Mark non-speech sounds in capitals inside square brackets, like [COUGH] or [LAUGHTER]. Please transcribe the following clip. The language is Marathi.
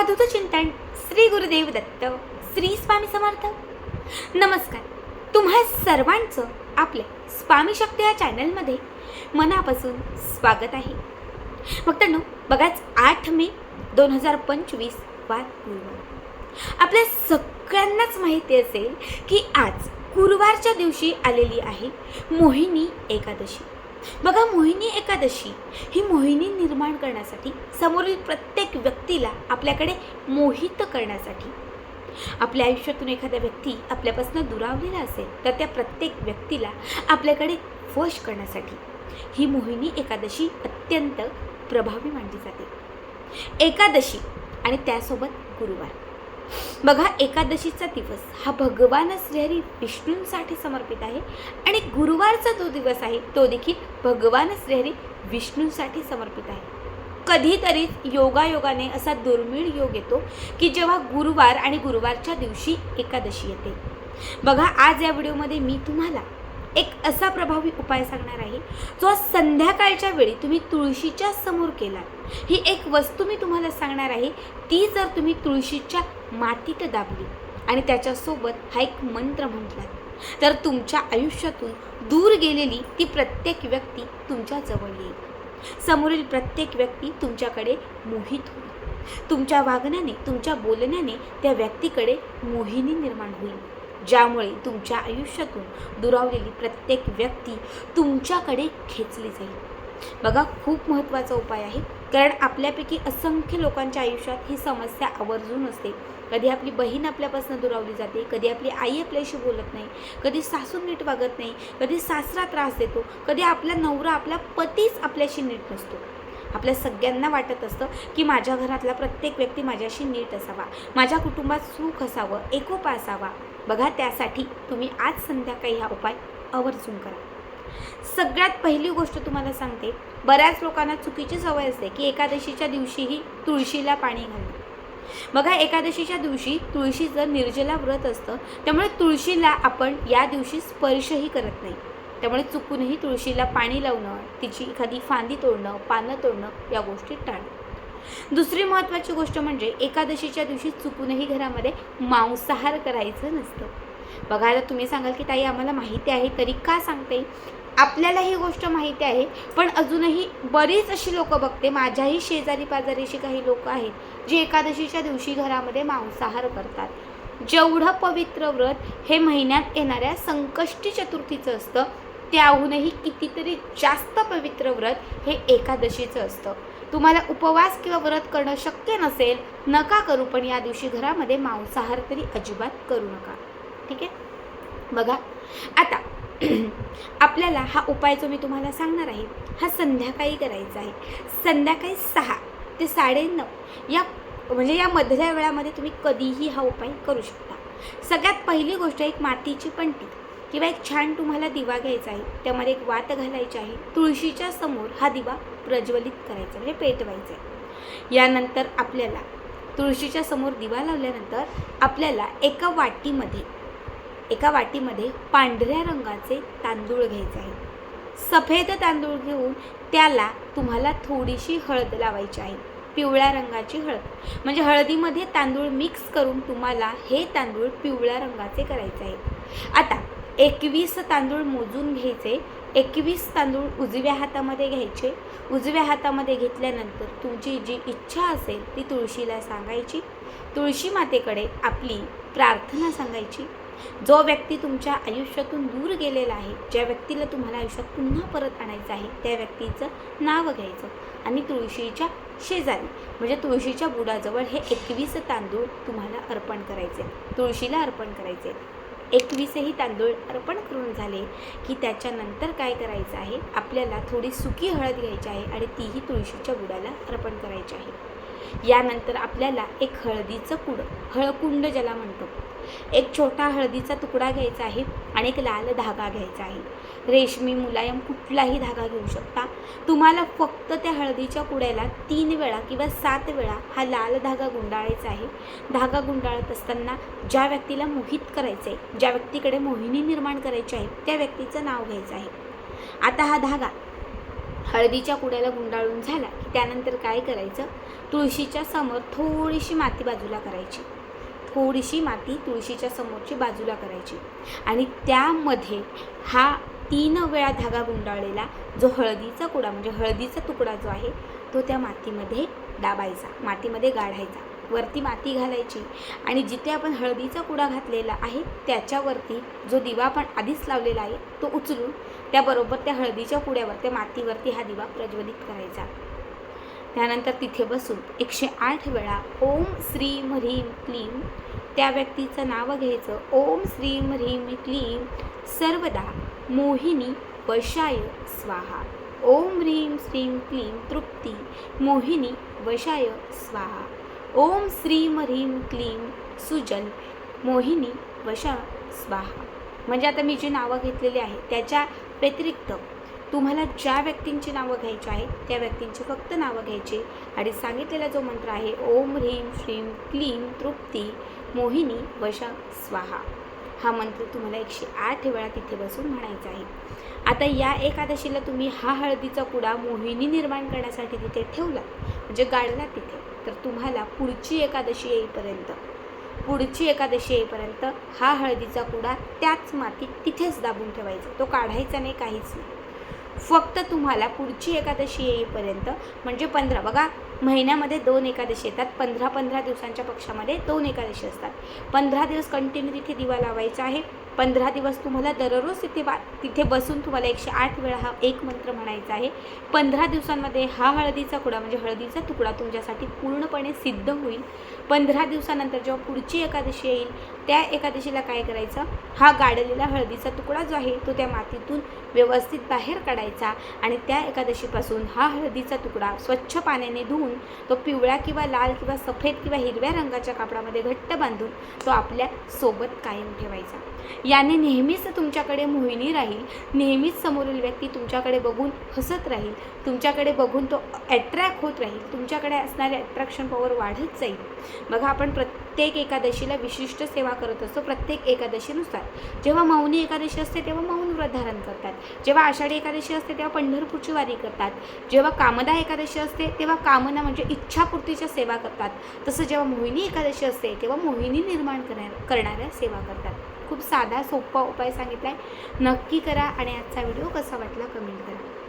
अवधूत चिंतन श्री गुरुदेव दत्त श्री स्वामी समर्थ. नमस्कार. तुम्हा सर्वांचं आपल्या स्वामी शक्ती या चॅनलमध्ये मनापासून स्वागत आहे. भक्तांनो बघाच आठ मे दोन हजार पंचवीस वार गुरुवार आपल्या सगळ्यांनाच माहिती असेल की आज गुरुवारच्या दिवशी आलेली आहे मोहिनी एकादशी. बघा मोहिनी एकादशी ही मोहिनी निर्माण करण्यासाठी समोरील प्रत्येक व्यक्तीला आपल्याकडे मोहित करण्यासाठी. आपल्या आयुष्यातून एखादा व्यक्ती आपल्यापासून दुरावलेला असेल तर त्या प्रत्येक व्यक्तीला आपल्याकडे वश करण्यासाठी ही मोहिनी एकादशी अत्यंत प्रभावी मानली जाते. एकादशी आणि त्यासोबत गुरुवार. बघा एकादशीचा दिवस हा भगवान श्रीहरी विष्णूंसाठी समर्पित आहे आणि गुरुवारचा जो दिवस आहे तो देखील भगवान श्रीहरी विष्णूंसाठी समर्पित आहे. कधीतरी योगायोगाने असा दुर्मिळ योग येतो की जेव्हा गुरुवार आणि गुरुवारच्या दिवशी एकादशी येते. बघा आज या व्हिडिओमध्ये मी तुम्हाला एक असा प्रभावी उपाय सांगणार आहे जो संध्याकाळच्या वेळी तुम्ही तुळशीच्या समोर केला ही एक वस्तू मी तुम्हाला सांगणार आहे ती जर तुम्ही तुळशीच्या मातीत दाबली आणि त्याच्यासोबत हा एक मंत्र म्हटला तर तुमच्या आयुष्यातून दूर गेलेली ती प्रत्येक व्यक्ती तुमच्या जवळ येईल. समोरील प्रत्येक व्यक्ती तुमच्याकडे मोहित होईल. तुमच्या वागण्याने तुमच्या बोलण्याने त्या व्यक्तीकडे मोहिनी निर्माण होईल. ज्यामुळे तुमच्या आयुष्यातून दुरावलेली प्रत्येक व्यक्ती तुमच्याकडे खेचली जाईल. बघा खूप महत्त्वाचा उपाय आहे. कारण आपल्यापैकी असंख्य लोकांच्या आयुष्यात ही समस्या आवर्जून असते. कधी आपली बहीण आपल्यापासून दुरावली जाते कधी आपली आई आपल्याशी बोलत नाही कधी सासू नीट वागत नाही कधी सासरा त्रास देतो कधी आपला नवरा आपला पतीच आपल्याशी नीट नसतो. आपल्या सगळ्यांना वाटत असतं की माझ्या घरातला प्रत्येक व्यक्ती माझ्याशी नीट असावा माझ्या कुटुंबात सुख असावं एकोपा असावा. बघा त्यासाठी तुम्ही आज संध्याकाळी हा उपाय आवर्जून करा. सगळ्यात पहिली गोष्ट तुम्हाला सांगते बऱ्याच लोकांना चुकीची सवय असते की एकादशीच्या दिवशीही तुळशीला पाणी घालणं. बघा एकादशीच्या दिवशी तुळशीचं निर्जला व्रत असतं त्यामुळे तुळशीला आपण या दिवशी स्पर्शही करत नाही. त्यामुळे चुकूनही तुळशीला पाणी लावणं तिची एखादी फांदी तोडणं पानं तोडणं या गोष्टी टाळणं दुसरी महत्त्वाची गोष्ट म्हणजे एकादशीच्या दिवशी चुकूनही घरामध्ये मांसाहार करायचं नसतं. बघा आता तुम्ही सांगाल की ताई आम्हाला माहिती आहे तरी का सांगते? आपल्याला ही गोष्ट माहिती आहे पण अजूनही बरीच अशी लोक बघते माझ्याही शेजारी पाजारीशी काही लोक आहेत जे एकादशीच्या दिवशी घरामध्ये मांसाहार करतात. जेवढं पवित्र व्रत हे महिन्यात येणाऱ्या संकष्टी चतुर्थीचं असतं त्याहूनही कितीतरी जास्त पवित्र व्रत हे एकादशीचं असतं. तुम्हाला उपवास किंवा व्रत करणं शक्य नसेल नका करू पण या दिवशी घरामध्ये मांसाहार तरी अजिबात करू नका. ठीक आहे? बघा. आता [CLEARS THROAT] आपल्याला हा उपाय जो मी तुम्हाला सांगणार आहे हा संध्याकाळी करायचा आहे. संध्याकाळी सहा ते साडेनऊ या म्हणजे या मधल्या वेळामध्ये तुम्ही कधीही हा उपाय करू शकता. सगळ्यात पहिली गोष्ट एक मातीची पंटी किंवा एक छान तुम्हाला दिवा घ्यायचा आहे त्यामध्ये एक वात घालायची आहे तुळशीच्या समोर हा दिवा प्रज्वलित करायचा म्हणजे पेटवायचा आहे. यानंतर आपल्याला तुळशीच्या समोर दिवा लावल्यानंतर आपल्याला एका वाटीमध्ये एका वाटीमध्ये पांढऱ्या रंगाचे तांदूळ घ्यायचे आहे. सफेद तांदूळ घेऊन त्याला तुम्हाला थोडीशी हळद लावायची आहे पिवळ्या रंगाची हळद. म्हणजे हळदीमध्ये तांदूळ मिक्स करून तुम्हाला हे तांदूळ पिवळ्या रंगाचे करायचे आहे. आता एकवीस तांदूळ मोजून घ्यायचे. एकवीस तांदूळ उजव्या हातामध्ये घ्यायचे. उजव्या हातामध्ये घेतल्यानंतर तुमची जी इच्छा असेल ती तुळशीला सांगायची. तुळशी मातेकडे आपली प्रार्थना सांगायची. जो व्यक्ती तुमच्या आयुष्यातून दूर गेलेला आहे ज्या व्यक्तीला तुम्हाला आयुष्यात पुन्हा परत आणायचं आहे त्या व्यक्तीचं नाव घ्यायचं आणि तुळशीच्या शेजारी म्हणजे तुळशीच्या बुडाजवळ हे एकवीस तांदूळ तुम्हाला अर्पण करायचे. तुळशीला अर्पण करायचे. एकवीसही तांदूळ अर्पण करून झाले की त्याच्यानंतर काय करायचं आहे? आपल्याला थोडी सुकी हळद घ्यायची आहे आणि तीही तुळशीच्या बुडाला अर्पण करायची आहे. यानंतर आपल्याला एक हळदीचं कुड हळकुंड ज्याला म्हणतो. एक छोटा हळदीचा तुकडा घ्यायचा आहे आणि एक लाल धागा घ्यायचा आहे. रेशमी मुलायम कुठलाही धागा घेऊ शकता. तुम्हाला फक्त त्या हळदीच्या कुड्याला तीन वेळा किंवा सात वेळा हा लाल धागा गुंडाळायचा आहे. धागा गुंडाळत असताना ज्या व्यक्तीला मोहित करायचं आहे ज्या व्यक्तीकडे मोहिनी निर्माण करायची आहे त्या व्यक्तीचं नाव घ्यायचं आहे. आता हा धागा हळदीच्या कुड्याला गुंडाळून झाला की त्यानंतर काय करायचं? तुळशीच्या समोर थोडीशी माती बाजूला करायची. थोडीशी माती तुळशीच्या समोरची बाजूला करायची. आणि त्यामध्ये हा तीन वेळा धागा गुंडाळलेला जो हळदीचा कुडा म्हणजे हळदीचा तुकडा जो आहे तो त्या मातीमध्ये दाबायचा मातीमध्ये गाढायचा. वरती माती घालायची आणि जिथे आपण हळदीचा कुडा घातलेला आहे त्याच्यावरती जो दिवा आपण आधीच लावलेला आहे तो उचलून त्याबरोबर त्या हळदीच्या कुड्यावर त्या मातीवरती हा दिवा प्रज्वलित करायचा. त्यानंतर तिथे बसून एकशे आठ वेळा ओम श्री ह्रीम क्लीम त्या व्यक्तीचं नाव घ्यायचं ओम श्री ह्रीम क्लीम सर्वदा मोहिनी वशाय स्वाहा. ओम ह्रीम श्रीम क्लीम तृप्ती मोहिनी वशाय स्वाहा. ओम श्री ह्रीम क्लीम सुजल मोहिनी वशा स्वाहा. म्हणजे आता मी जी नावं घेतलेली आहे त्याच्या व्यतिरिक्त तुम्हाला ज्या व्यक्तींची नावं घ्यायची आहेत त्या व्यक्तींची फक्त नावं घ्यायची आणि सांगितलेला जो मंत्र आहे ओम ह्रीम श्रीम क्लीम तृप्ती मोहिनी वशा स्वाहा. हा मंत्र तुम्हाला एकशे आठ वेळा तिथे बसून म्हणायचा आहे. आता या एकादशीला तुम्ही हा हळदीचा कुडा मोहिनी निर्माण करण्यासाठी तिथे ठेवला म्हणजे गाडला तिथे तर तुम्हाला पुढची एकादशी येईपर्यंत पुढची एकादशी येईपर्यंत हा हळदीचा कुडा त्याच मातीत तिथेच दाबून ठेवायचा तो काढायचा नाही काहीच नाही. फक्त तुम्हाला पुढची एकादशी येईपर्यंत म्हणजे पंधरा. बघा महिन्यामध्ये दोन एकादशी येतात. पंधरा पंधरा दिवसांच्या पक्षामध्ये दोन एकादशी असतात. पंधरा दिवस कंटिन्यू तिथे दिवा लावायचा आहे. पंधरा दिवस तुम्हाला दररोज तिथे बा तिथे बसून तुम्हाला एकशे आठ वेळा हा एक मंत्र म्हणायचा आहे. पंधरा दिवसांमध्ये हा हळदीचा कुडा म्हणजे हळदीचा तुकडा तुमच्यासाठी पूर्णपणे सिद्ध होईल. पंधरा दिवसानंतर जेव्हा पुढची एकादशी येईल त्या एकादशीला काय करायचं? हा गाडलेला हळदीचा तुकडा जो आहे तो त्या मातीतून व्यवस्थित बाहेर काढायचा आणि त्या एकादशीपासून हा हळदीचा तुकडा स्वच्छ पाण्याने धुवून तो पिवळ्या किंवा लाल किंवा सफेद किंवा हिरव्या रंगाच्या कापडामध्ये घट्ट बांधून तो आपल्यासोबत कायम ठेवायचा. याने नेहमीच तुमच्याकडे मोहिनी राहील नेहमीच समोरील व्यक्ती तुमच्याकडे बघून हसत राहील तुमच्याकडे बघून तो ॲट्रॅक्ट होत राहील तुमच्याकडे असणारे अट्रॅक्शन पॉवर वाढत जाईल. बघा आपण प्रत्येक एकादशीला विशिष्ट सेवा करत असतो प्रत्येक एकादशीनुसार. जेव्हा मौनी एकादशी असते तेव्हा मौन व्रत धारण करतात. जेव्हा आषाढी एकादशी असते तेव्हा पंढरपूरची वारी करतात. जेव्हा कामदा एकादशी असते तेव्हा कामना म्हणजे इच्छापूर्तीच्या सेवा करतात. तसं जेव्हा मोहिनी एकादशी असते तेव्हा मोहिनी निर्माण करण्या करणाऱ्या सेवा करतात. खूप साधा सोपा उपाय सांगितला आहे नक्की करा आणि आजचा व्हिडिओ कसा वाटला कमेंट करा.